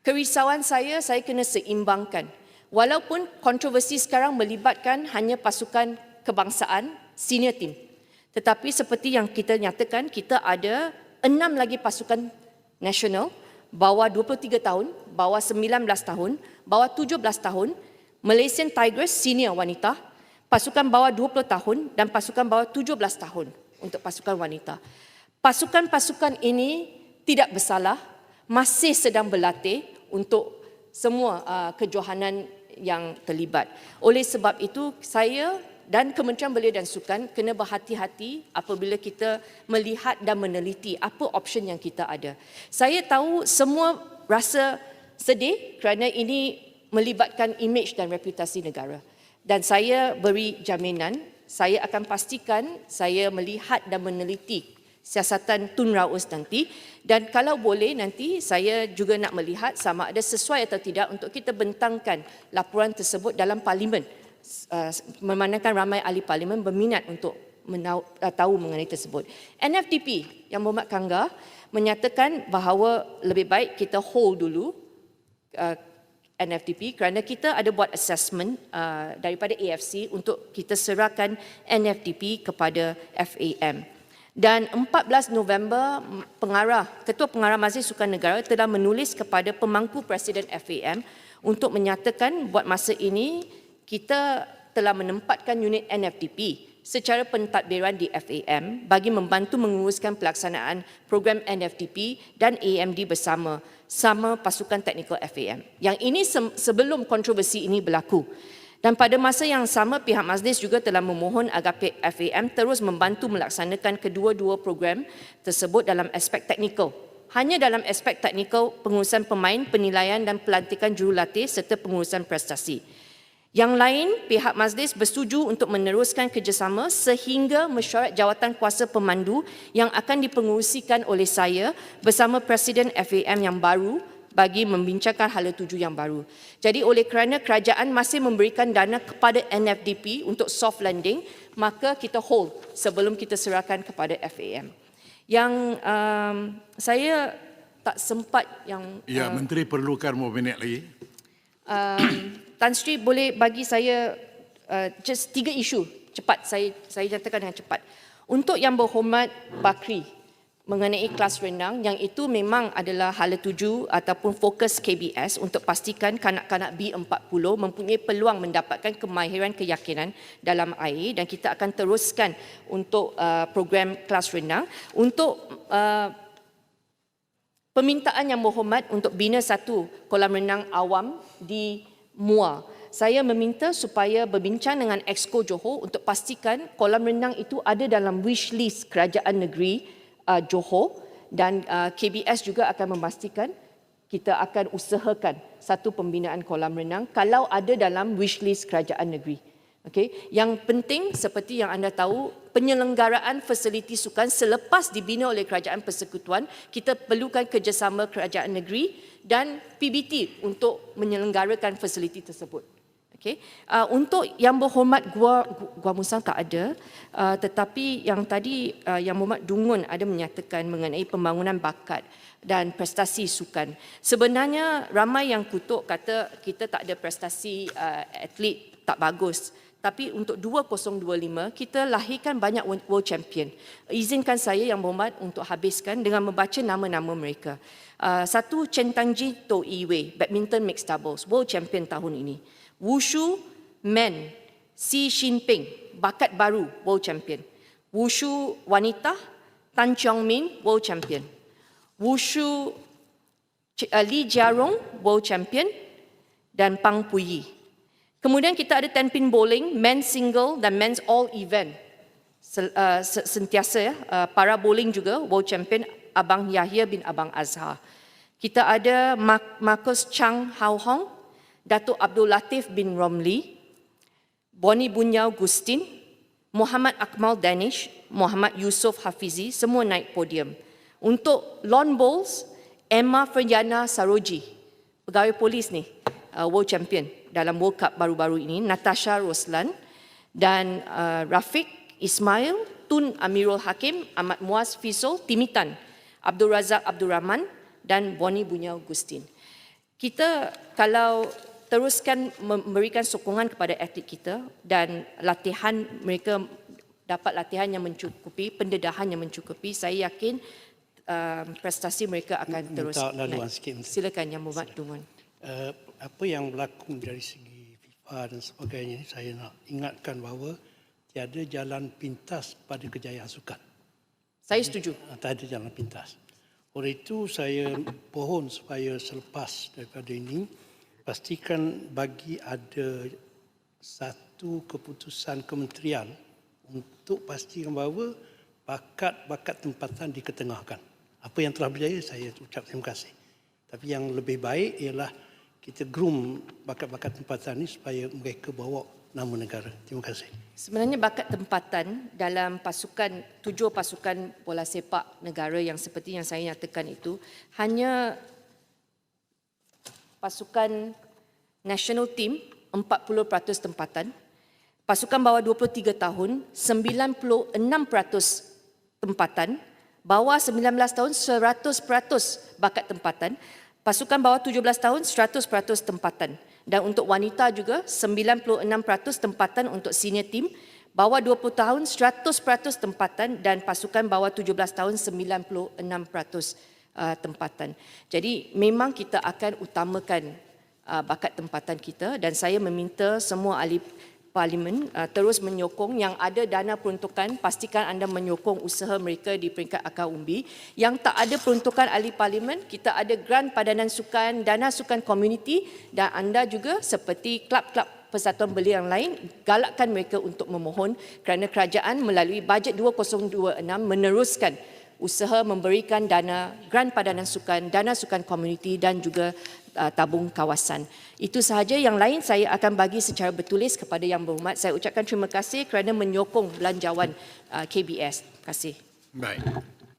Kerisauan saya, saya kena seimbangkan. Walaupun kontroversi sekarang melibatkan hanya pasukan kebangsaan, senior team. Tetapi seperti yang kita nyatakan, kita ada enam lagi pasukan nasional bawah 23 tahun, bawah 19 tahun, bawah 17 tahun, Malaysian Tigers senior wanita, pasukan bawah 20 tahun dan pasukan bawah 17 tahun untuk pasukan wanita. Pasukan-pasukan ini tidak bersalah, masih sedang berlatih untuk semua uh, kejohanan yang terlibat. Oleh sebab itu, saya dan Kementerian Belia dan Sukan kena berhati-hati apabila kita melihat dan meneliti apa option yang kita ada. Saya tahu semua rasa sedih kerana ini melibatkan image dan reputasi negara. Dan saya beri jaminan, saya akan pastikan saya melihat dan meneliti siasatan Tun Raus nanti dan kalau boleh nanti saya juga nak melihat sama ada sesuai atau tidak untuk kita bentangkan laporan tersebut dalam parlimen uh, memandangkan ramai ahli parlimen berminat untuk menau, uh, tahu mengenai tersebut. NFDP yang Muhammad Kangga menyatakan bahawa lebih baik kita hold dulu uh, NFDP kerana kita ada buat assessment uh, daripada AFC untuk kita serahkan NFDP kepada FAM. Dan 14 November, pengarah, Ketua Pengarah Majlis Sukan Negara telah menulis kepada pemangku Presiden FAM untuk menyatakan buat masa ini kita telah menempatkan unit NFDP secara pentadbiran di FAM bagi membantu menguruskan pelaksanaan program NFDP dan AMD bersama sama pasukan teknikal FAM. Yang ini sebelum kontroversi ini berlaku. Dan pada masa yang sama pihak majlis juga telah memohon agar FAM terus membantu melaksanakan kedua-dua program tersebut dalam aspek teknikal. Hanya dalam aspek teknikal pengurusan pemain, penilaian dan pelantikan jurulatih serta pengurusan prestasi. Yang lain, pihak majlis bersetuju untuk meneruskan kerjasama sehingga mesyuarat jawatan kuasa pemandu yang akan dipengurusikan oleh saya bersama Presiden FAM yang baru bagi membincangkan hala tuju yang baru. Jadi oleh kerana kerajaan masih memberikan dana kepada NFDP untuk soft landing, maka kita hold sebelum kita serahkan kepada FAM. Yang um, saya tak sempat yang... Ya, uh, Menteri perlukan beberapa minit lagi. Um, Tan Sri boleh bagi saya uh, just tiga isu cepat saya saya nyatakan dengan cepat. Untuk yang berhormat Bakri mengenai kelas renang yang itu memang adalah hala tuju ataupun fokus KBS untuk pastikan kanak-kanak B40 mempunyai peluang mendapatkan kemahiran keyakinan dalam air dan kita akan teruskan untuk uh, program kelas renang untuk uh, permintaan yang berhormat untuk bina satu kolam renang awam di MUA. Saya meminta supaya berbincang dengan Exco Johor untuk pastikan kolam renang itu ada dalam wish list kerajaan negeri uh, Johor dan uh, KBS juga akan memastikan kita akan usahakan satu pembinaan kolam renang kalau ada dalam wish list kerajaan negeri. Okay. Yang penting seperti yang anda tahu, penyelenggaraan fasiliti sukan selepas dibina oleh kerajaan persekutuan, kita perlukan kerjasama kerajaan negeri dan PBT untuk menyelenggarakan fasiliti tersebut. Okay. Uh, untuk yang berhormat Gua, Gua Musang tak ada, uh, tetapi yang tadi uh, yang Muhammad Dungun ada menyatakan mengenai pembangunan bakat dan prestasi sukan. Sebenarnya ramai yang kutuk kata kita tak ada prestasi uh, atlet tak bagus. Tapi untuk 2025, kita lahirkan banyak world champion. Izinkan saya yang berhormat untuk habiskan dengan membaca nama-nama mereka. Uh, satu, Chen Tangji To Iwe, badminton mixed doubles, world champion tahun ini. Wushu men, Xi Jinping, bakat baru, world champion. Wushu wanita, Tan Chong Min, world champion. Wushu uh, Li Jiarong, world champion. Dan Pang Puyi, Kemudian kita ada 10 pin bowling, men's single dan men's all event. Uh, sentiasa ya, uh, para bowling juga world champion Abang Yahya bin Abang Azhar. Kita ada Marcus Chang Hao Hong, Datuk Abdul Latif bin Romli, Boni Bunyau Gustin, Muhammad Akmal Danish, Muhammad Yusof Hafizi, semua naik podium. Untuk lawn bowls, Emma Ferjana Saroji, pegawai polis ni, uh, world champion dalam World Cup baru-baru ini, Natasha Roslan dan uh, Rafiq Ismail, Tun Amirul Hakim, Ahmad Muaz Fisol, Timitan, Abdul Razak Abdul Rahman dan Boni Bunyau Gustin. kita kalau teruskan memberikan sokongan kepada atlet kita dan latihan mereka dapat latihan yang mencukupi, pendedahan yang mencukupi, saya yakin uh, prestasi mereka akan Minta terus laluan naik. sikit. Silakan Yang Berhormat Duman. uh, apa yang berlaku dari segi FIFA dan sebagainya saya nak ingatkan bahawa tiada jalan pintas pada kejayaan sukan. Saya setuju. Ah, Tak ada jalan pintas. Oleh itu saya pohon supaya selepas daripada ini pastikan bagi ada satu keputusan kementerian untuk pastikan bahawa bakat-bakat tempatan diketengahkan. Apa yang telah berjaya saya ucap terima kasih. Tapi yang lebih baik ialah kita groom bakat-bakat tempatan ini supaya mereka bawa nama negara. Terima kasih. Sebenarnya bakat tempatan dalam pasukan tujuh pasukan bola sepak negara yang seperti yang saya nyatakan itu hanya pasukan national team 40% tempatan, pasukan bawah 23 tahun 96% tempatan, bawah 19 tahun 100% bakat tempatan, pasukan bawah 17 tahun 100% tempatan. Dan untuk wanita juga 96% tempatan untuk senior team, bawah 20 tahun 100% tempatan. Dan pasukan bawah 17 tahun 96% uh, tempatan. Jadi memang kita akan utamakan uh, bakat tempatan kita dan saya meminta semua ahli parlimen uh, terus menyokong yang ada dana peruntukan pastikan anda menyokong usaha mereka di peringkat akar umbi yang tak ada peruntukan ahli parlimen kita ada grant padanan sukan dana sukan komuniti dan anda juga seperti klub-klub persatuan belia yang lain galakkan mereka untuk memohon kerana kerajaan melalui bajet 2026 meneruskan usaha memberikan dana grant padanan sukan, dana sukan komuniti dan juga uh, tabung kawasan. Itu sahaja yang lain saya akan bagi secara bertulis kepada Yang Berhormat. Saya ucapkan terima kasih kerana menyokong belanjawan uh, KBS. Terima kasih. Baik.